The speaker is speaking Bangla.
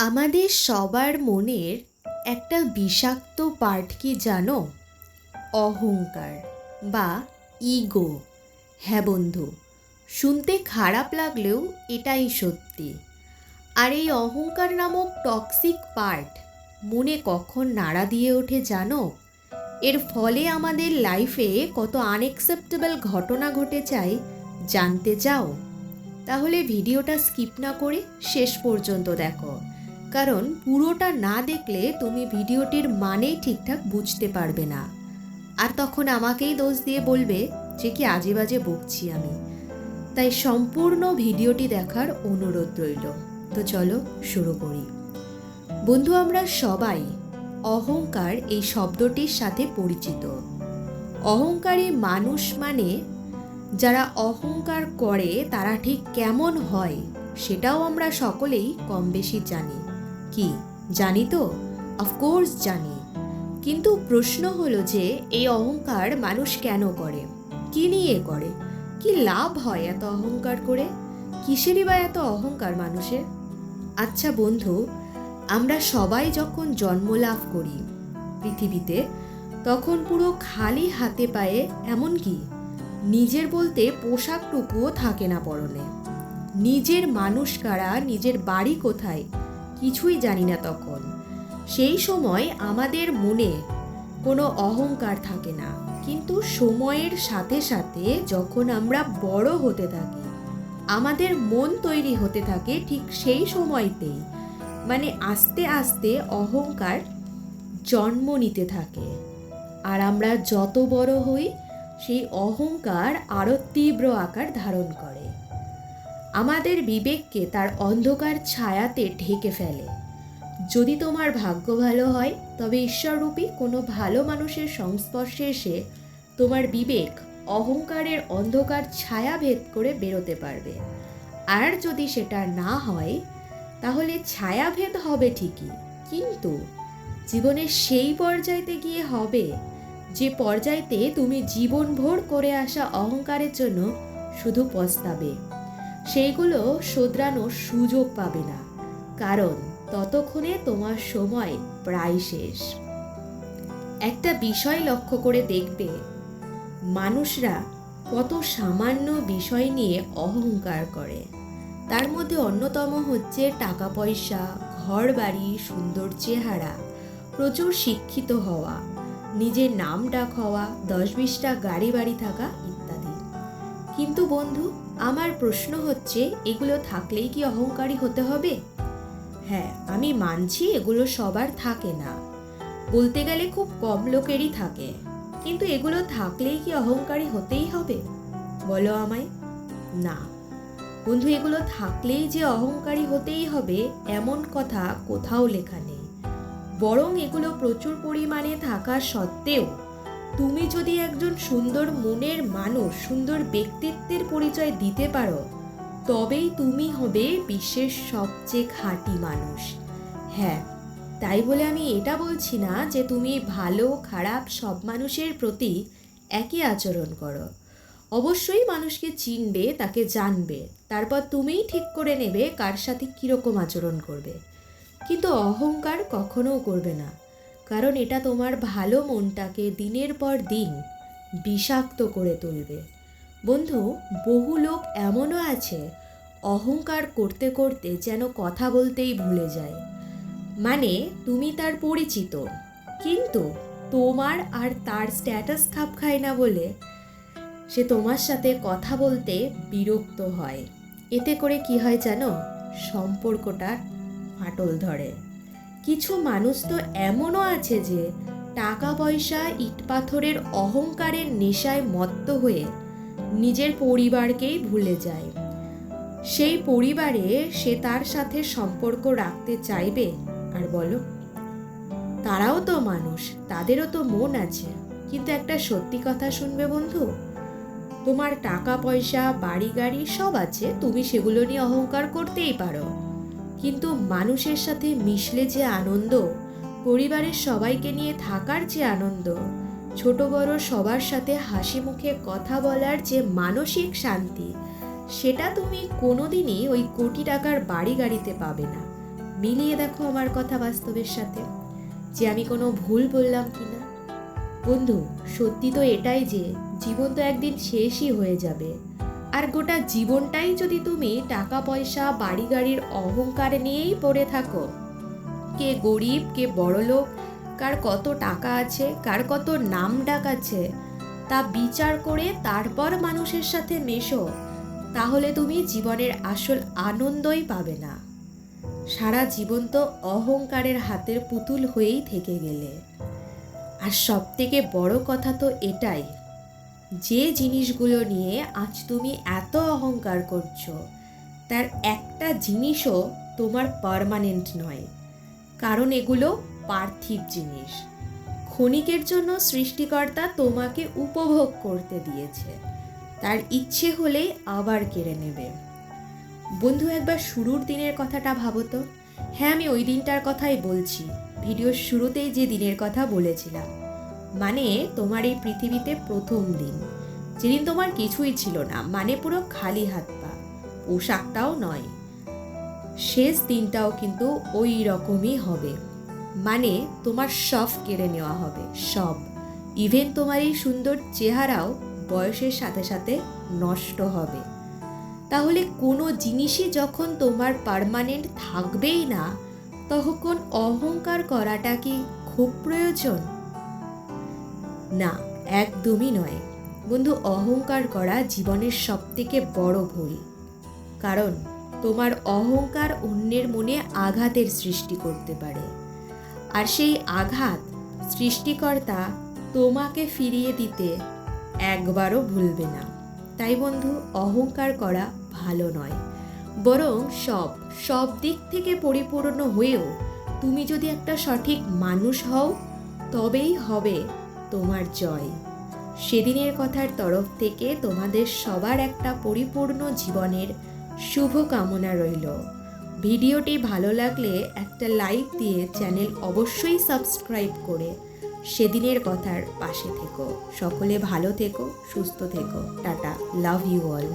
আমাদের সবার মনের একটা বিষাক্ত পার্ট কি জানো? অহংকার বা ইগো। হ্যাঁ বন্ধু, শুনতে খারাপ লাগলেও এটাই সত্যি। আর এই অহংকার নামক টক্সিক পার্ট মনে কখন নাড়া দিয়ে ওঠে জানো? এর ফলে আমাদের লাইফে কত আনএক্সেপ্টেবল ঘটনা ঘটে চাই জানতে চাও? তাহলে ভিডিওটা স্কিপ না করে শেষ পর্যন্ত দেখো। কারণ পুরোটা না দেখলে তুমি ভিডিওটির মানেই ঠিকঠাক বুঝতে পারবে না। আর তখন আমাকেই দোষ দিয়ে বলবে যে কি আজে বাজে বকছি আমি। তাই সম্পূর্ণ ভিডিওটি দেখার অনুরোধ রইল। তো চলো শুরু করি। বন্ধু, আমরা সবাই অহংকার এই শব্দটির সাথে পরিচিত। অহংকারী মানুষ মানে যারা অহংকার করে তারা ঠিক কেমন হয় সেটাও আমরা সকলেই কম বেশি জানি। কি? জানি তো? অফকোর্স জানি। কিন্তু প্রশ্ন হলো যে, এই অহংকার মানুষ কেন করে? কি নিয়ে করে? কি লাভ হয় এত অহংকার করে? কিসেরই বা এত অহংকার মানুষের? আচ্ছা বন্ধু, আমরা সবাই যখন জন্ম লাভ করি পৃথিবীতে, তখন পুরো খালি হাতে পায়ে এমনকি নিজের বলতে পোশাকটুকুও থাকে না পরনে। নিজের মানুষ কারা? নিজের বাড়ি কোথায়? কিছুই জানি না তখন। সেই সময় আমাদের মনে কোনো অহংকার থাকে না, কিন্তু সময়ের সাথে সাথে যখন আমরা বড় হতে থাকি, আমাদের মন তৈরি হতে থাকে ঠিক সেই সময়তেই। মানে আস্তে আস্তে অহংকার জন্ম নিতে থাকে। আর আমরা যত বড় হই, সেই অহংকার আরও তীব্র আকার ধারণ করে। আমাদের বিবেককে তার অন্ধকার ছায়াতে ঢেকে ফেলে। যদি তোমার ভাগ্য ভালো হয়, তবে ঈশ্বররূপী কোনো ভালো মানুষের সংস্পর্শে এসে তোমার বিবেক অহংকারের অন্ধকার ছায়া ভেদ করে বেরোতে পারবে। আর যদি সেটা না হয়, তাহলে ছায়াভেদ হবে ঠিকই। কিন্তু জীবনের সেই পর্যায়তে গিয়ে হবে, যে পর্যায়তে তুমি জীবনভর করে আসা অহংকারের জন্য শুধু পস্তাবে। সেইগুলো শোধরানোর সুযোগ পাবে না। কারণ ততক্ষণে তোমার সময় প্রায় শেষ। একটা বিষয় লক্ষ্য করে দেখবে, মানুষরা কত সামান্য বিষয় নিয়ে অহংকার করে। তার মধ্যে অন্যতম হচ্ছে টাকা পয়সা ঘর বাড়ি সুন্দর চেহারা, প্রচুর শিক্ষিত হওয়া, নিজের নাম ডাক হওয়া, দশ বিশটা গাড়ি বাড়ি থাকা ইত্যাদি। কিন্তু বন্ধু আমার প্রশ্ন হচ্ছে, এগুলো থাকলেই কি অহংকারী হতে হবে? হ্যাঁ আমি মানছি এগুলো সবার থাকে না। বলতে গেলে খুব কম লোকেরই থাকে। কিন্তু এগুলো থাকলেই কি অহংকারী হতেই হবে? বলো আমায়। না। বন্ধু, এগুলো থাকলেই যে অহংকারী হতেই হবে, এমন কথা কোথাও লেখা নেই। বরং এগুলো প্রচুর পরিমাণে থাকা সত্ত্বেও তুমি যদি একজন সুন্দর মনের মানুষ, সুন্দর ব্যক্তিত্বের পরিচয় দিতে পারো, তবেই তুমি হবে বিশ্বের সবচেয়ে খাঁটি মানুষ। হ্যাঁ তাই বলে আমি এটা বলছি না যে তুমি ভালো, খারাপ সব মানুষের প্রতি একই আচরণ করো। অবশ্যই মানুষকে চিনবে, তাকে জানবে, তারপর তুমিই ঠিক করে নেবে কার সাথে কীরকম আচরণ করবে। কিন্তু অহংকার কখনোও করবে না। কারণ এটা তোমার ভালো মনটাকে দিনের পর দিন বিষাক্ত করে তুলবে। বন্ধু, বহু লোক এমনও আছে, অহংকার করতে করতে যেন কথা বলতেই ভুলে যায়। মানে তুমি তার পরিচিত, কিন্তু তোমার আর তার স্ট্যাটাস খাপ খায় না বলে সে তোমার সাথে কথা বলতে বিরক্ত হয়। এতে করে কি হয় জানো? সম্পর্কটা ফাটল ধরে। কিছু মানুষ তো এমনও আছে যে টাকা পয়সা ইট পাথরের অহংকারের নেশায় মত্ত হয়ে নিজের পরিবারকেই ভুলে যায়। সেই পরিবারে সে তার সাথে সম্পর্ক রাখতে চাইবে, আর বলো, তারাও তো মানুষ, তাদেরও তো মন আছে। কিন্তু একটা সত্যি কথা শুনবে বন্ধু, তোমার টাকা পয়সা বাড়ি গাড়ি সব আছে, তুমি সেগুলো নিয়ে অহংকার করতেই পারো। কিন্তু মানুষের সাথে মিশলে যে আনন্দ, পরিবারের সবাইকে নিয়ে থাকার যে আনন্দ, ছোট বড় সবার সাথে হাসি মুখে কথা বলার যে মানসিক শান্তি, সেটা তুমি কোনোদিনই ওই কোটি টাকার বাড়ি গাড়িতে পাবে না। মিলিয়ে দেখো আমার কথা বাস্তবের সাথে, যে আমি কোনো ভুল বললাম কি না বন্ধু, সত্যি তো এটাই যে জীবন তো একদিন শেষই হয়ে যাবে। আর গোটা জীবনটাই যদি তুমি টাকা পয়সা বাড়ি গাড়ির অহংকার নিয়েই পড়ে থাকো। কে গরিব, কে বড়লোক, কার কত টাকা আছে, কার কত নাম ডাক আছে, তা বিচার করে তারপর মানুষের সাথে মেশো, তাহলে তুমি জীবনের আসল আনন্দই পাবে না। সারা জীবন তো অহংকারের হাতের পুতুল হয়েই থেকে গেলে। আর সবথেকে বড় কথা তো এটাই যে জিনিসগুলো নিয়ে আজ তুমি এত অহংকার করছ, তার একটা জিনিসও তোমার পার্মানেন্ট নয়। কারণ এগুলো পার্থিব জিনিস। ক্ষণিকের জন্য সৃষ্টিকর্তা তোমাকে উপভোগ করতে দিয়েছে। তার ইচ্ছে হলেই আবার কেড়ে নেবে। বন্ধু, একবার শুরুর দিনের কথাটা ভাবো তো। হ্যাঁ আমি ওই দিনটার কথাই বলছি। ভিডিওর শুরুতেই যে দিনের কথা বলেছিলাম। মানে তোমার এই পৃথিবীতে প্রথম দিন। যেদিন তোমার কিছুই ছিল না মানে পুরো খালি হাত পা। পোশাকটাও নয়। শেষ দিনটাও কিন্তু ওই রকমই হবে। মানে তোমার সব কেড়ে নেওয়া হবে, সব। ইভেন তোমার এই সুন্দর চেহারাও বয়সের সাথে সাথে নষ্ট হবে। তাহলে কোনো জিনিসই যখন তোমার পার্মানেন্ট থাকবেই না, তখন অহংকার করাটা কি খুব প্রয়োজন? না, একদমই নয়। বন্ধু, অহংকার করা জীবনের সব থেকে বড় ভুল। কারণ, তোমার অহংকার অন্যের মনে আঘাতের সৃষ্টি করতে পারে। আর সেই আঘাত, সৃষ্টিকর্তা তোমাকে ফিরিয়ে দিতে একবারও ভুলবে না। তাই বন্ধু, অহংকার করা ভালো নয়। বরং সব সব দিক থেকে পরিপূর্ণ হয়েও তুমি যদি একটা সঠিক মানুষ হও, তবেই হবে তোমার জয়। সেদিনের কথার তরফ থেকে তোমাদের সবার একটা পরিপূর্ণ জীবনের শুভ কামনা রইল। ভিডিওটি ভালো লাগলে একটা লাইক দিয়ে চ্যানেল অবশ্যই সাবস্ক্রাইব করে সেদিনের কথার পাশে থেকো। সকলে ভালো থেকো, সুস্থ থেকো। Tata, love you all.